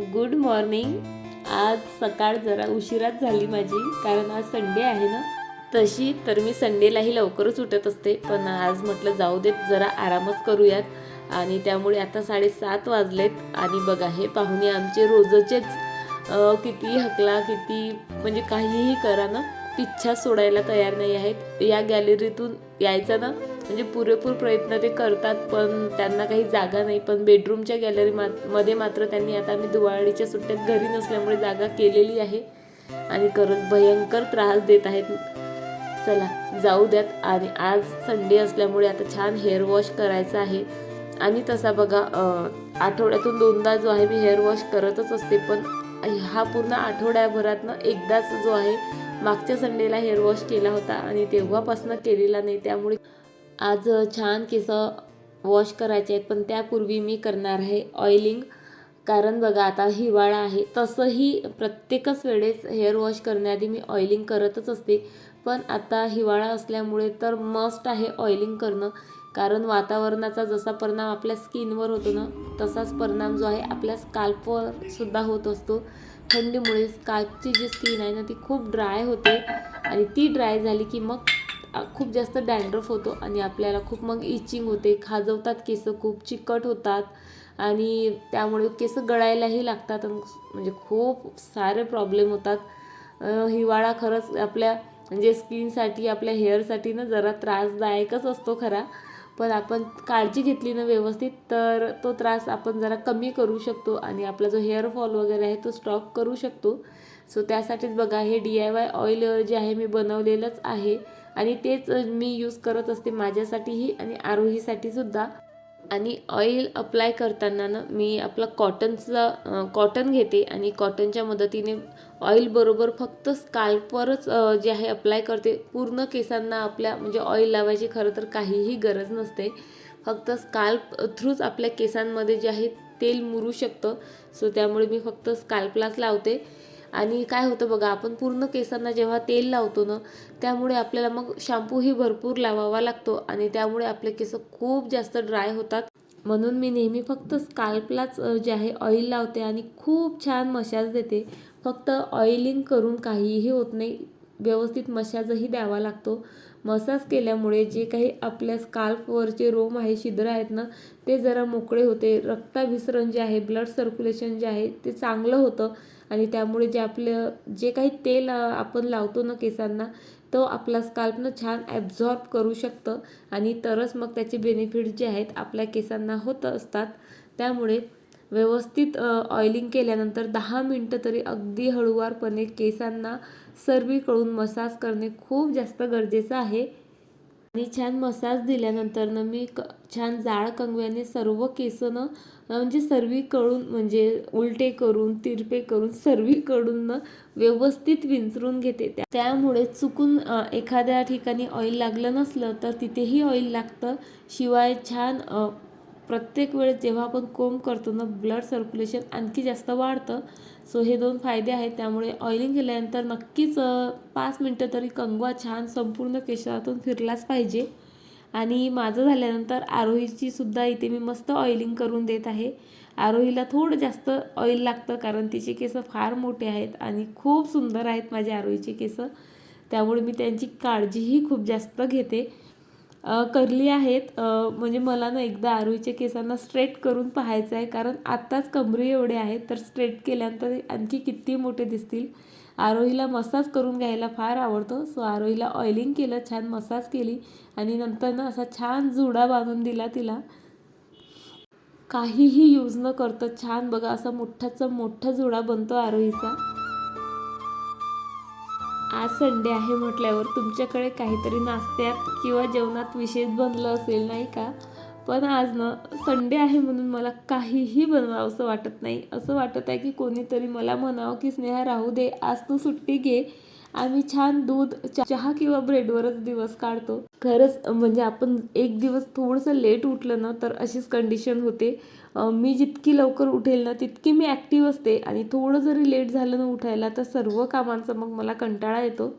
Good morning. आज सकाळ जरा उशिराच झाली माझी कारण आज संडे आहे ना. तशी तर मी संडेलाही लवकरच उठत असते पण आज म्हटलं जाऊ देत जरा आरामच करूयात. आणि त्यामुळे आता साडेसात वाजलेत. आणि बघा हे पाहुणे आमचे रोजचेच किती हकला किती म्हणजे काहीही करा ना पिच्छा सोडायला तयार नाही आहेत. या गॅलरीतून यायचं ना म्हणजे पुरेपूर प्रयत्न ते करतात पण त्यांना काही जागा नाही. पण बेडरूमच्या गॅलरी मा मध्ये मात्र त्यांनी आता आम्ही दिवाळीच्या सुट्ट्यात घरी नसल्यामुळे जागा केलेली आहे. आणि खरंच भयंकर त्रास देत आहेत. चला जाऊ द्यात. आणि आज संडे असल्यामुळे आता छान हेअर वॉश करायचं आहे. आणि तसा बघा आठवड्यातून दोनदा जो आहे मी हेअर वॉश करतच असते. पण हा पूर्ण आठवड्याभरातनं एकदाच जो आहे मागच्या संडेला हेअर वॉश केला होता. आणि तेव्हापासून केलेला नाही. त्यामुळे आज छान केस वॉश करायचे आहेत पण त्यापूर्वी मी करणार आहे ऑइलिंग कारण बघा आता हिवाळा आहे. तसंही प्रत्येकच वेळेस हेअर वॉश करण्याआधी मी ऑइलिंग करतच असते. पण आता हिवाळा असल्यामुळे तर मस्ट आहे ऑइलिंग करणं. कारण वातावरणाचा जसा परिणाम आपल्या स्किनवर होतो ना तसाच परिणाम जो आहे आपल्या स्काल्पवर सुद्धा होत असतो. थंडीमुळे स्काल्पची जी स्किन आहे ना ती खूप ड्राय होते. आणि ती ड्राय झाली की मग खूप जास्त डॅन्ड्रफ होतो आणि आपल्याला खूप मग इचिंग होते. खाजवतात केस खूप चिकट होतात आणि त्यामुळे केस गळायलाही लागतात म्हणजे खूप सारे प्रॉब्लेम होतात. हिवाळा खरंच आपल्या म्हणजे स्किनसाठी आपल्या हेअरसाठी ना जरा त्रासदायकच असतो खरा. पण आपण काळजी घेतली ना व्यवस्थित तर तो त्रास आपण जरा कमी करू शकतो आणि आपला जो हेअर फॉल वगैरे आहे तो स्टॉप करू शकतो. सो त्यासाठीच बघा हे डी आय वाय ऑइल जे आहे मी बनवलेलंच आहे. आणि तेच मी यूज करत असते माझ्यासाठीही आणि आरोहीसाठी सुद्धा आणि ऑइल अप्लाय करताना ना मी आपलं कॉटनचा कॉटन घेते आणि कॉटनच्या मदतीने ऑइल बरोबर फक्त स्काल्पवरच जे आहे अप्लाय करते. पूर्ण केसांना आपल्या म्हणजे ऑइल लावायची खरं तर काहीही गरज नसते. फक्त स्काल्प थ्रूच आपल्या केसांमध्ये जे आहे तेल मुरू शकतं. सो त्यामुळे मी फक्त स्काल्पलाच लावते. आणि काय होतं बघा आपण पूर्ण केसांना जेव्हा तेल लावतो ना त्यामुळे आपल्याला मग शॅम्पूही भरपूर लावावा लागतो आणि त्यामुळे आपले केस खूप जास्त ड्राय होतात. म्हणून मी नेहमी फक्त स्काल्पलाच जे आहे ऑइल लावते आणि खूप छान मशाज देते. फक्त ऑइलिंग करून काहीही होत नाही व्यवस्थित मशाजही द्यावा लागतो. मसाज केल्यामुळे जे काही आपल्या स्काल्फवरचे रोम आहे छिद्र आहेत ना ते जरा मोकळे होते. रक्ताभिसरण जे आहे ब्लड सर्क्युलेशन जे आहे ते चांगलं होतं. आणि त्यामुळे जे आपलं जे काही तेल आपण लावतो ना केसांना तो आपला स्काल्पनं छान ॲब्झॉर्ब करू शकतं. आणि तरच मग त्याचे बेनिफिट्स जे आहेत आपल्या केसांना होत असतात. त्यामुळे व्यवस्थित ऑइलिंग केल्यानंतर दहा मिनटं तरी अगदी हळूवारपणे केसांना सर्वीकडून मसाज करणे खूप जास्त गरजेचं आहे. आणि छान मसाज दिल्यानंतर ना मी क छान जाड कंगव्याने सर्व केसनं म्हणजे सर्वीकडून म्हणजे उलटे करून तिरपे करून सर्वीकडून ना व्यवस्थित विंचरून घेते. त्या त्यामुळे चुकून एखाद्या ठिकाणी ऑइल लागलं नसलं तर तिथेही ऑइल लागतं. शिवाय छान प्रत्येक वेळेस जेव्हा आपण कोंब करतो ना ब्लड सर्क्युलेशन आणखी जास्त वाढतं. सो हे दोन फायदे आहेत. त्यामुळे ऑइलिंग केल्यानंतर नक्कीच पाच मिनटं तरी कंगवा छान संपूर्ण केशातून फिरलाच पाहिजे. आणि माझं झाल्यानंतर आरोहीची सुद्धा इथे मी मस्त ऑइलिंग करून देत आहे. आरोहीला थोडं जास्त ऑइल लागतं कारण तिचे केस फार मोठे आहेत आणि खूप सुंदर आहेत माझे आरोहीचे केस. त्यामुळे मी त्यांची काळजीही खूप जास्त घेते. करली आहेत. म्हणजे मला ना एकदा आरोहीच्या केसांना स्ट्रेट करून पाहायचं आहे. कारण आत्ताच कमरे एवढे आहेत तर स्ट्रेट केल्यानंतर आणखी किती मोठे दिसतील. आरोहीला मसाज करून घ्यायला फार आवडतं. सो आरोहीला ऑइलिंग केलं छान मसाज केली आणि नंतर ना असा छान जुडा बांधून दिला तिला. काहीही यूज न करतं छान बघा असा मोठाचा मोठा जुडा बनतो आरोहीचा आज संडे आहे म्हटल्यावर तुमच्याकडे काहीतरी नाश्त्यात किंवा जेवणात विशेष बनलं असेल नाही का? पण आज ना संडे आहे म्हणून मला काहीही बनवावं असं वाटत नाही. असं वाटत आहे की कोणीतरी मला म्हणावं की स्नेहा राहू दे आज तू सुट्टी घे. आम्ही छान दूध चहा किंवा ब्रेडवरच दिवस काढतो. खरंच म्हणजे आपण एक दिवस थोडंसं लेट उठलं ना तर अशीच कंडिशन होते. मी जितकी लवकर उठेल ना तितकी मी ॲक्टिव्ह असते. आणि थोडं जरी लेट झालं ना उठायला तर सर्व कामांचा मग मला कंटाळा येतो.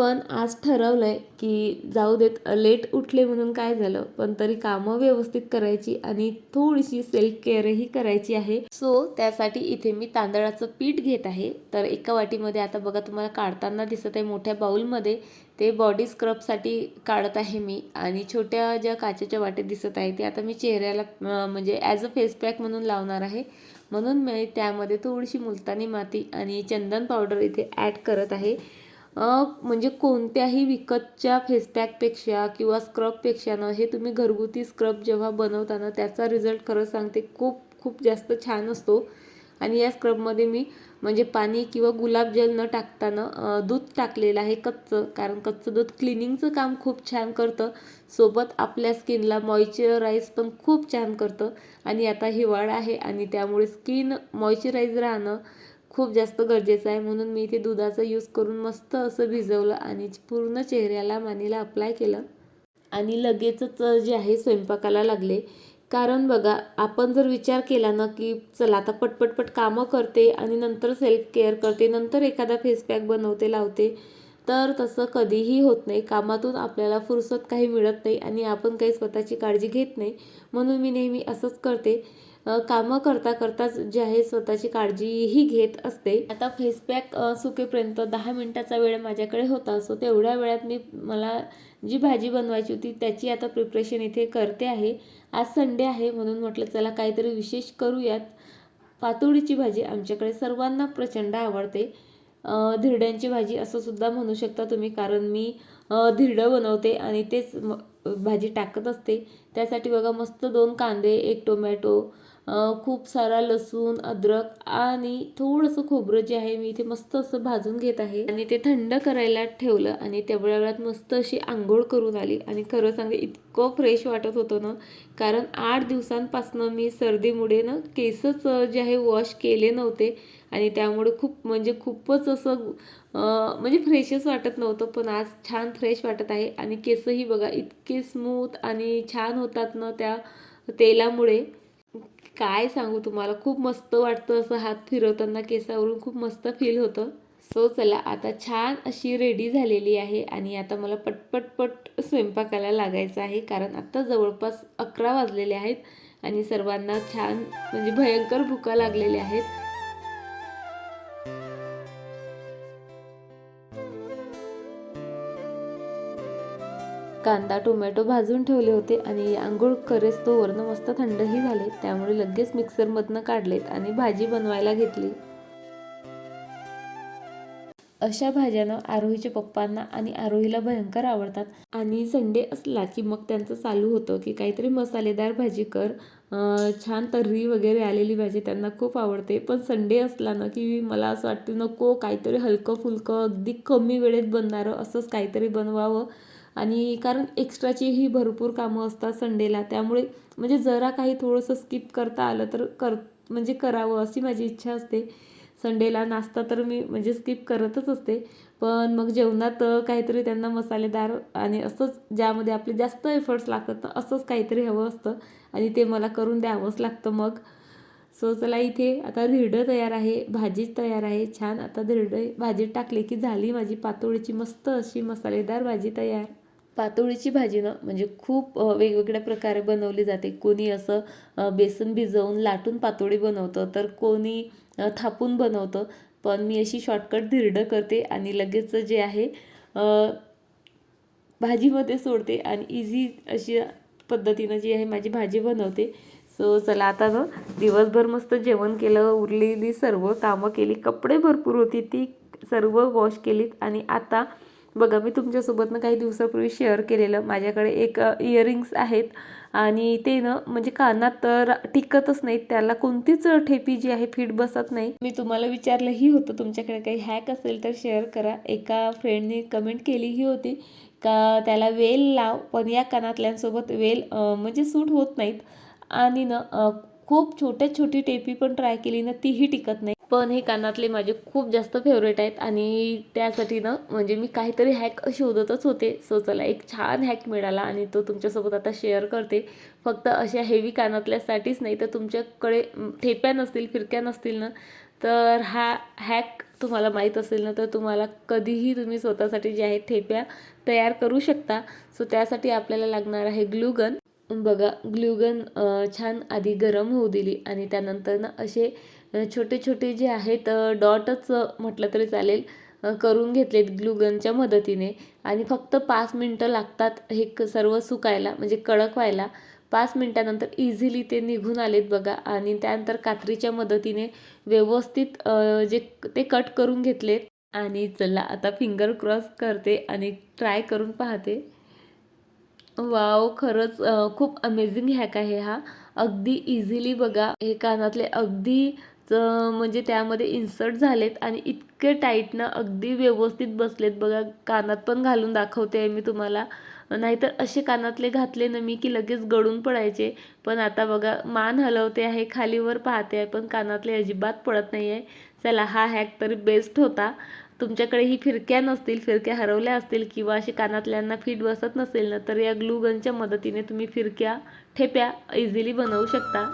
पण आज ठरवलं आहे की जाऊ देत लेट उठले म्हणून काय झालं? पण तरी कामं व्यवस्थित करायची आणि थोडीशी सेल्फ केअरही करायची आहे. सो त्यासाठी इथे मी तांदळाचं पीठ घेत आहे. तर एका वाटीमध्ये आता बघा तुम्हाला काढताना दिसत आहे मोठ्या बाऊलमध्ये. ते बॉडी स्क्रबसाठी काढत आहे मी आणि छोट्या ज्या काचेच्या वाटेत दिसत आहे ते आता मी चेहऱ्याला म्हणजे ॲज अ फेस पॅक म्हणून लावणार आहे. म्हणून मी त्यामध्ये थोडीशी मुलतानी माती आणि चंदन पावडर इथे ॲड करत आहे. म्हणजे कोणत्याही विकतच्या फेसपॅकपेक्षा किंवा स्क्रबपेक्षा ना हे तुम्ही घरगुती स्क्रब जेव्हा बनवताना त्याचा रिझल्ट खरं सांगते खूप खूप जास्त छान असतो. आणि या स्क्रबमध्ये मी म्हणजे पाणी किंवा गुलाबजल न टाकताना दूध टाकलेलं आहे कच्चं कारण कच्चं दूध क्लिनिंगचं काम खूप छान करतं. सोबत आपल्या स्किनला मॉइश्चराईज पण खूप छान करतं. आणि आता हिवाळा आहे आणि त्यामुळे स्किन मॉइश्चराईज राहणं खूप जास्त गरजेचं आहे. म्हणून मी इथे दुधाचा यूज करून मस्त असं भिजवलं आणि पूर्ण चेहऱ्याला मानेला अप्लाय केलं. आणि लगेचच जे आहे स्वयंपाकाला लागले. कारण बघा आपण जर विचार केला ना की चला आता पटपटपट कामं करते आणि नंतर सेल्फ केअर करते नंतर एखादा फेस पॅक बनवते लावते तर तसं कधीही होत नाही. कामातून आपल्याला फुरसत काही मिळत नाही आणि आपण काही स्वतःची काळजी घेत नाही. म्हणून मी नेहमी असंच करते. कामं करता करताच जे आहे स्वतःची काळजीही घेत असते. आता फेस पॅक सुकेपर्यंत दहा मिनटाचा वेळ माझ्याकडे होता. सो तेवढ्या वेळात मी मला जी भाजी बनवायची होती त्याची आता प्रिपरेशन इथे करते आहे. आज संडे आहे म्हणून म्हटलं चला काहीतरी विशेष करूयात. पातोडीची भाजी आमच्याकडे सर्वांना प्रचंड आवडते. धिरड्यांची भाजी असं सुद्धा म्हणू शकता तुम्ही कारण मी धिरडं बनवते आणि तेच भाजी टाकत असते. त्यासाठी बघा मस्त दोन कांदे एक टोमॅटो खूप सारा लसूण अद्रक आणि थोडंसं खोबरं जे आहे मी इथे मस्त असं भाजून घेत आहे. आणि ते थंड करायला ठेवलं आणि तेवढ्या वेळात मस्त अशी आंघोळ करून आली. आणि खरं सांगे इतकं फ्रेश वाटत होतं ना कारण आठ दिवसांपासनं मी सर्दीमुळे ना केसच जे आहे वॉश केले नव्हते. आणि त्यामुळे खूप म्हणजे खूपच असं म्हणजे फ्रेशच वाटत नव्हतं पण आज छान फ्रेश वाटत आहे. आणि केसही बघा इतके स्मूथ आणि छान होतात ना त्या तेलामुळे. काय सांगू तुम्हाला? खूप मस्त वाटतं असं हात फिरवताना केसावरून. खूप मस्त फील होतं. सो चला आता छान अशी रेडी झालेली आहे आणि आता मला पटपटपट स्वयंपाकाला लागायचं आहे. कारण आत्ता जवळपास अकरा वाजलेले आहेत आणि सर्वांना छान म्हणजे भयंकर भुका लागलेल्या आहेत. कांदा टोमॅटो भाजून ठेवले होते आणि आंघोळ करेस तो वरनं मस्त थंडही झाले. त्यामुळे लगेच मिक्सरमधनं काढलेत आणि भाजी बनवायला घेतली. अशा भाज्यानं आरोहीच्या पप्पांना आणि आरोहीला भयंकर आवडतात. आणि संडे असला की मग त्यांचं चालू होतं की काहीतरी मसालेदार भाजी कर. छान तर्री वगैरे आलेली भाजी त्यांना खूप आवडते. पण संडे असला ना की मला असं वाटतं नको काहीतरी हलकं फुलकं अगदी कमी वेळेत बनणारं असंच काहीतरी बनवावं. आणि कारण एक्स्ट्राचीही भरपूर कामं असतात संडेला त्यामुळे म्हणजे जरा काही थोडंसं स्किप करता आलं तर कर म्हणजे करावं अशी माझी इच्छा असते. संडेला नाश्ता तर मी म्हणजे स्किप करतच असते. पण मग जेवणात काहीतरी त्यांना मसालेदार आणि असंच ज्यामध्ये आपले जास्त एफर्ट्स लागतात ना असंच काहीतरी हवं असतं. आणि ते मला करून द्यावंच लागतं मग. सो चला इथे आता धिरडं तयार आहे भाजी तयार आहे. छान आता धिरडं भाजीत टाकले की झाली माझी पातोळीची मस्त अशी मसालेदार भाजी तयार. पातोळीची भाजी ना म्हणजे खूप वेगवेगळ्या प्रकारे बनवली जाते. कोणी असं बेसन भिजवून लाटून पातोळी बनवतं तर कोणी थापून बनवतं. पण मी अशी शॉर्टकट धिरडं करते आणि लगेच जे आहे भाजीमध्ये सोडते आणि इझी अशी पद्धतीनं जी आहे माझी भाजी बनवते. सो चला आता ना दिवसभर मस्त जेवण केलं उरलेली सर्व कामं केली कपडे भरपूर होती ती सर्व वॉश केलीत आणि आता बघा मी तुमच्यासोबत ना काही दिवसापूर्वी शेअर केलेलं. माझ्याकडे एक इयरिंग्स आहेत आणि ते ना म्हणजे कानात तर टिकतच नाहीत. त्याला कोणतीच ठेपी जी आहे फिट बसत नाही. मी तुम्हाला विचारलंही होतं तुमच्याकडे काही हॅक असेल तर शेअर करा. एका फ्रेंडने कमेंट केलीही होती का त्याला वेल लाव पण या कानातल्यांसोबत वेल म्हणजे सूट होत नाहीत. आणि ना खूप छोट्या छोटी टेपी पण ट्राय केली ना तीही टिकत नाही. पण हे कानातले माझे खूप जास्त फेवरेट आहेत आणि त्यासाठी ना म्हणजे मी काहीतरी हॅक शोधतच होते. सो चला एक छान हॅक मिळाला आणि तो तुमच्यासोबत आता शेअर करते. फक्त अशा हेवी कानातल्यासाठीच नाही तर तुमच्याकडे ठेप्या नसतील फिरक्या नसतील ना तर हा हॅक तुम्हाला माहीत असेल ना तर तुम्हाला कधीही तुम्ही स्वतःसाठी जे आहे ठेप्या तयार करू शकता. सो त्यासाठी आपल्याला लागणार आहे ग्लूगन बघा ग्लुगन छान आधी गरम होऊ दिली आणि त्यानंतर ना असे छोटे छोटे जे आहेत डॉटच म्हटलं तरी चालेल करून घेतलेत ग्लुगनच्या मदतीने. आणि फक्त पाच मिनटं लागतात हे क सर्व सुकायला म्हणजे कडक व्हायला. पाच मिनटानंतर इझिली ते निघून आलेत बघा आणि त्यानंतर कात्रीच्या मदतीने व्यवस्थित जे ते कट करून घेतलेत. आणि चला आता फिंगर क्रॉस करते आणि ट्राय करून पाहते. वाव खरंच खूप अमेझिंग हॅक आहे हा. अगदी इझिली बघा हे कानातले अगदी म्हणजे त्यामध्ये इन्सर्ट झालेत आणि इतके टाईट ना अगदी व्यवस्थित बसलेत बघा. कानात पण घालून दाखवते आहे मी तुम्हाला. नाहीतर असे कानातले घातले ना मी की लगेच गळून पडायचे. पण आता बघा मान हलवते आहे खालीवर पाहते आहे पण कानातले अजिबात पडत नाही आहे चला हा हॅक तरी बेस्ट होता. तुमच्याकडे ही फिरक्या नसतील फिरक्या हरवल्या असतील किंवा असे कानातल्यांना फिट बसत नसेल ना तर या ग्लू गनच्या मदतीने तुम्ही फिरक्या ठेप्या इझिली बनवू शकता.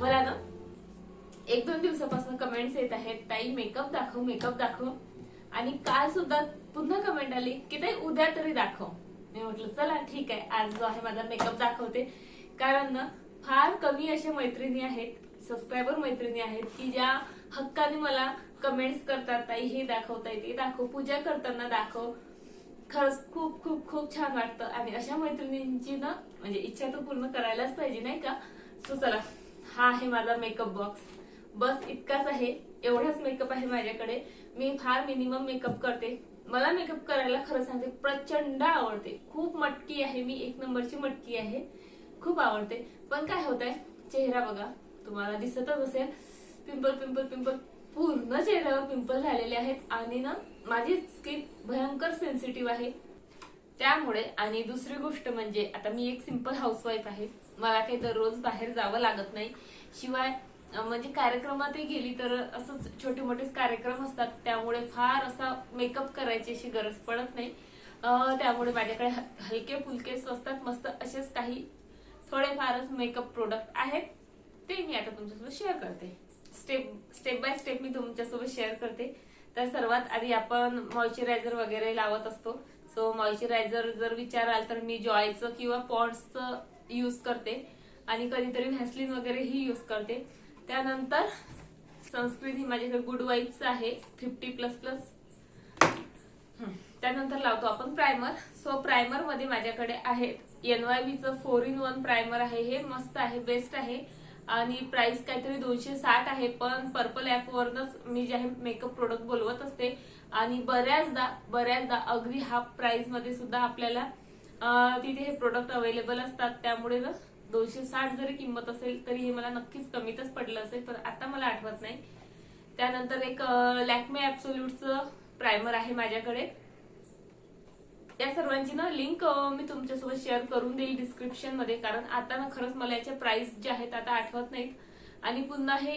मला ना एक दोन दिवसापासून कमेंट्स येत आहेत ताई मेकअप दाखव मेकअप दाखव. आणि काल सुद्धा पुन्हा कमेंट आली की ताई उद्या तरी दाखव. मी म्हटलं चला ठीक आहे आज जो आहे माझा मेकअप दाखवते. कारण ना फार कमी अशा मैत्रिणी आहेत सबस्क्रायबर मैत्रिणी आहेत की ज्या हक्काने मला कमेंट्स करतात ताई हे दाखवता येते दाखव पूजा करताना दाखव. खरंच खूप खूप खूप छान वाटतं. आणि अशा मैत्रिणींची ना म्हणजे इच्छा तर पूर्ण करायलाच पाहिजे नाही का? सो चला हा आहे माझा मेकअप बॉक्स बस इतकाच आहे एवढाच मेकअप आहे माझ्याकडे. मी फार मिनिमम मेकअप करते. मला मेकअप करायला खरं सांगते प्रचंड आवडते. खूप मटकी आहे मी एक नंबरची मटकी आहे. खूप आवडते. पण काय होत आहे चेहरा बघा तुम्हाला दिसतच असेल. पिंपल पिंपल पिंपल पूर्ण चेहऱ्यावर पिंपल झालेले आहेत. आणि ना माझी स्किन भयंकर सेन्सिटिव्ह आहे. त्यामुळे आणि दुसरी गोष्ट म्हणजे आता मी एक सिंपल हाऊसवाईफ आहे. मला काही दररोज बाहेर जावं लागत नाही. शिवाय म्हणजे कार्यक्रमातही गेली तर असंच छोटे मोठेच कार्यक्रम असतात. त्यामुळे फार असा मेकअप करायची अशी गरज पडत नाही. त्यामुळे माझ्याकडे ह- हलके फुलके स्वस्तात मस्त असेच काही थोडेफारच मेकअप प्रोडक्ट आहेत. ते मी आता तुमच्यासोबत शेअर करते. स्टेप स्टेप बाय स्टेप मी तुमच्यासोबत शेअर करते. तर सर्वात आधी आपण मॉइश्चरायझर वगैरे लावत असतो. सो मॉइश्चरायझर जर विचाराल तर मी जॉयचं किंवा पॉन्ड्सचं यूज करते. आणि कधीतरी व्हॅसलिन वगैरेही यूज करते. त्यानंतर सनस्क्रीन ही माझ्याकडे गुड वाईब्स आहे. फिफ्टी प्लस प्लस त्यानंतर लावतो आपण प्रायमर सो प्रायमरमध्ये माझ्याकडे आहेत एनवायबीचं फोर इन वन प्रायमर आहे हे मस्त आहे बेस्ट आहे. आणि प्राइस काहीतरी दोनशे साठ आहे पण पर्पल ॲपवरनच मी जे आहे मेकअप प्रोडक्ट बोलवत असते. आणि बऱ्याचदा बऱ्याचदा अगदी हाफ प्राइसमध्ये सुद्धा आपल्याला तिथे हे प्रोडक्ट अवेलेबल असतात. त्यामुळे जर दोनशे साठ जरी किंमत असेल तरी हे मला नक्कीच कमीतच पडलं असेल पण आता मला आठवत नाही. त्यानंतर एक लॅक्मे ॲप्सोल्यूटचं प्रायमर आहे माझ्याकडे. या सर्वांची ना लिंक मी तुमच्यासोबत शेअर करून देईल डिस्क्रिप्शनमध्ये. कारण आता ना खरंच मला याच्या प्राइस जे आहेत आता आठवत नाहीत. आणि पुन्हा हे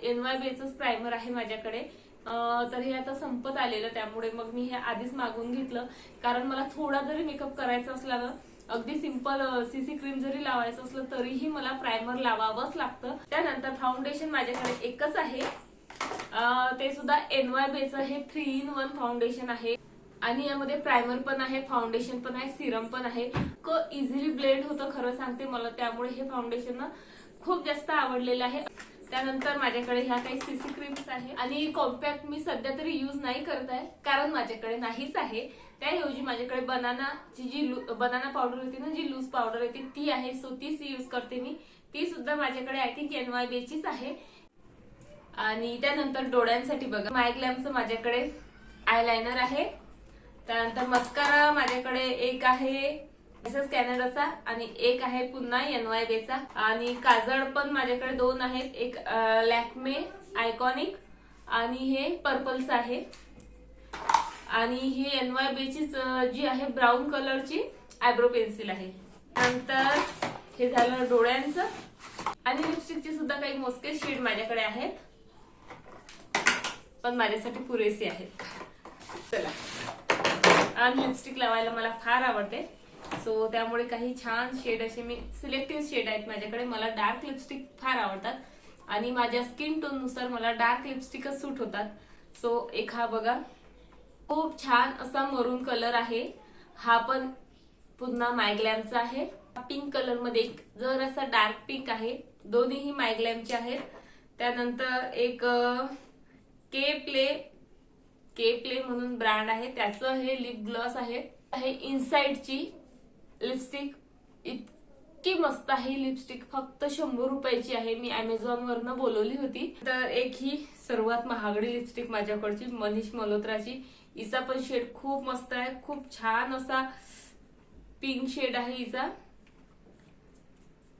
एनवाय बेचंच प्रायमर आहे माझ्याकडे. तर हे आता संपत आलेलं त्यामुळे मग मी हे आधीच मागून घेतलं. कारण मला थोडा जरी मेकअप करायचा असला ना अगदी सिंपल सीसी क्रीम जरी लावायचं असलं तरीही मला प्रायमर लावावंच लागतं. त्यानंतर फाउंडेशन माझ्याकडे एकच आहे. ते सुद्धा एनवाय बेचं हे थ्री इन वन फाउंडेशन आहे. आणि यामध्ये प्रायमर पण आहे फाउंडेशन पण आहे सिरम पण आहे. क इझिली ब्लेंड होतं खरं सांगते मला. त्यामुळे हे फाउंडेशन खूप जास्त आवडलेलं आहे. त्यानंतर माझ्याकडे ह्या काही सीसी क्रीम्स आहे. आणि कॉम्पॅक्ट मी सध्या तरी यूज नाही करत आहे कारण माझ्याकडे नाहीच आहे. त्याऐवजी माझ्याकडे बनानाची जी बनाना पावडर होती ना जी लूज पावडर होती ती आहे. सो तीच यूज करते मी. ती सुद्धा माझ्याकडे आय थिंक एनवाय बेचीच आहे. आणि त्यानंतर डोळ्यांसाठी बघा मायग्लॅमचं माझ्याकडे आयलायनर आहे. त्यानंतर मस्कारा माझ्याकडे एक आहे एस कॅनडाचा आणि एक आहे पुन्हा एनवाय बेचा आणि काजळ पण माझ्याकडे दोन आहेत एक लॅक्मे आयकॉनिक आणि हे पर्पल्स आहे. आणि ही एनवाय बेचीच जी आहे ब्राऊन कलरची आयब्रो पेन्सिल आहे. नंतर हे झालं डोळ्यांचं. आणि लिपस्टिकचे सुद्धा काही मोजके शेड माझ्याकडे आहेत. पण माझ्यासाठी पुरेसे आहेत. चला. छान लिपस्टिक लावायला मला फार आवडते. सो त्यामुळे काही छान शेड असे मी सिलेक्टिव्ह शेड आहेत माझ्याकडे. मला डार्क लिपस्टिक फार आवडतात. आणि माझ्या स्किन टोननुसार मला डार्क लिपस्टिकच सूट होतात. सो एक हा बघा. खूप छान असा मरून कलर आहे. हा पण पुन्हा मायग्लॅमचा आहे. पिंक कलरमध्ये एक जर असा डार्क पिंक आहे. दोन्हीही मायग्लॅमचे आहेत. त्यानंतर एक के प्ले के प्ले म्हणून ब्रँड आहे. त्याचं हे लिप ग्लॉस आहे. इनसाईडची इनसाइडची लिपस्टिक इतकी मस्त आहे. लिपस्टिक फक्त शंभर रुपयाची आहे. मी अमेझॉन वरनं बोलवली होती. तर एक ही सर्वात महागडी लिपस्टिक माझ्याकडची मनीष मल्होत्राची. हिचा पण शेड खूप मस्त आहे. खूप छान असा पिंक शेड आहे हिचा.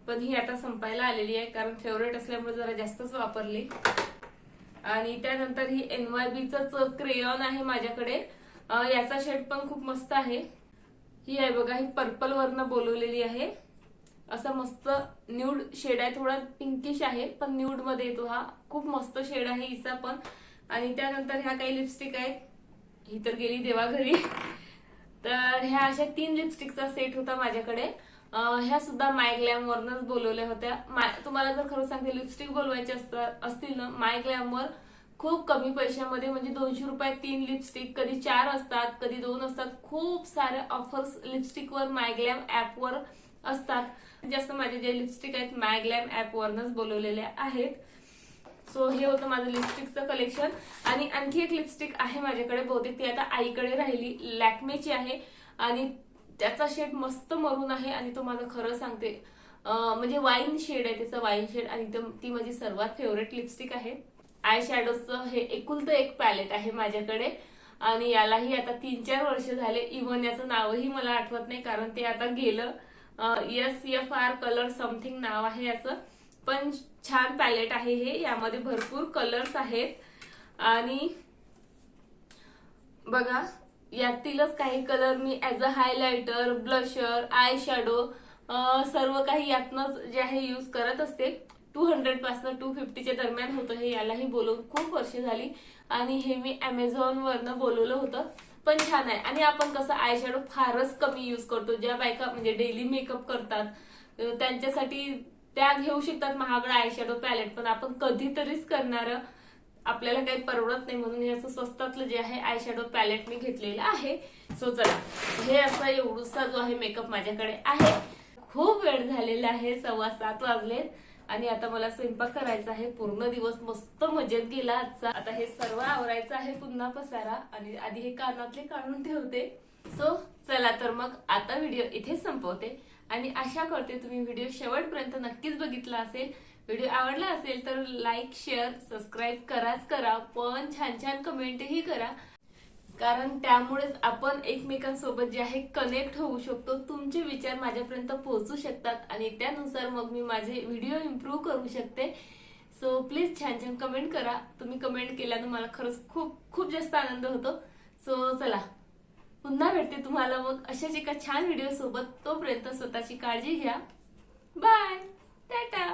पण ही आता संपायला आलेली आहे. कारण फेवरेट असल्यामुळे जरा जास्तच वापरली. आणि त्यानंतर ही एनवायबीच क्रेयॉन आहे माझ्याकडे. याचा शेड पण खूप मस्त आहे. ही आहे बघा ही पर्पल वरनं बोलवलेली आहे. असं मस्त न्यूड शेड आहे थोडा पिंकिश आहे पण न्यूडमध्ये येतो हा. खूप मस्त शेड आहे हिचा पण. आणि त्यानंतर ह्या काही लिपस्टिक आहेत. ही तर गेली देवाघरी. तर ह्या अशा तीन लिपस्टिकचा सेट होता माझ्याकडे. ह्या सुद्धा माय ग्लॅमवरनच बोलवल्या होत्या. माय- तुम्हाला जर खरं सांगते लिपस्टिक बोलवायचे असतात असतील ना माय ग्लॅमवर खूप कमी पैशामध्ये म्हणजे दोनशे रुपयात तीन लिपस्टिक कधी चार असतात कधी दोन असतात खूप साऱ्या ऑफर्स लिपस्टिकवर मायग्लॅम ऍपवर असतात. जास्त माझे जे लिपस्टिक आहेत मायग्लॅम ऍपवरनच बोलवलेले आहेत. सो हे होतं माझं लिपस्टिकचं कलेक्शन आणि आणखी एक लिपस्टिक आहे माझ्याकडे बहुतेक ती आता आईकडे राहिली लॅक्मेची आहे. आणि त्याचा शेड मस्त मरून आहे आणि तो माझं खरं सांगते. म्हणजे वाईन शेड आहे त्याचा वाईन शेड आणि ती माझी सर्वात फेवरेट लिपस्टिक आहे. आय शॅडोचं हे एकुलतं एक पॅलेट आहे माझ्याकडे. आणि यालाही आता तीन चार वर्ष झाले इव्हन याचं नावही मला आठवत नाही कारण ते आता गेलं. S F R colour something नाव आहे याचं. पण छान पॅलेट आहे हे. यामध्ये भरपूर कलर्स आहेत. आणि बघा यातीलच काही colour me as a highlighter blusher eye shadow सर्व काही यातनच जे आहे युज करत असते. टू हंड्रेड पासनं टू फिफ्टीच्या दरम्यान होतं हे यालाही बोलवून खूप वर्ष झाली. आणि हे मी अमेझॉनवरनं बोलवलं होतं. पण छान आहे. आणि आपण कसं आय शॅडो फारच कमी यूज करतो. ज्या बायका म्हणजे डेली मेकअप करतात त्यांच्यासाठी त्या घेऊ शकतात महागडा आय शॅडो पॅलेट पण आपण कधीतरीच करणार आपल्याला काही परवडत नाही म्हणून हे असं स्वस्तातलं जे आहे आय शॅडो पॅलेट मी घेतलेलं आहे. सो चला. हे असा एवढूसा जो आहे मेकअप माझ्याकडे आहे. खूप वेळ झालेला आहे सव्वा सात वाजलेत. आणि आता मला स्वयंपाक करायचा आहे. पूर्ण दिवस मस्त मजेत गेला आजचा. आता हे सर्व आवरायचं आहे पुन्हा पसारा. आणि आधी हे कानातले काढून ठेवते. सो चला तर मग आता व्हिडिओ इथे संपवते. आणि आशा करते तुम्ही व्हिडिओ शेवटपर्यंत नक्कीच बघितला असेल. व्हिडिओ आवडला असेल तर लाईक शेअर सबस्क्राईब कराच करा. पण छान छान कमेंटही करा. कारण त्यामुळेच आपण एकमेकांसोबत जे आहे कनेक्ट होऊ शकतो. तुमचे विचार माझ्यापर्यंत पोहोचू शकतात आणि त्यानुसार मग मी माझे व्हिडिओ इम्प्रूव्ह करू शकते. सो प्लीज छान छान कमेंट करा. तुम्ही कमेंट केल्यानं मला खरंच खूप खूप जास्त आनंद होतो. सो चला. पुन्हा भेटते तुम्हाला मग अशाच एका छान व्हिडिओ सोबत. तोपर्यंत स्वतःची काळजी घ्या. बाय टाटा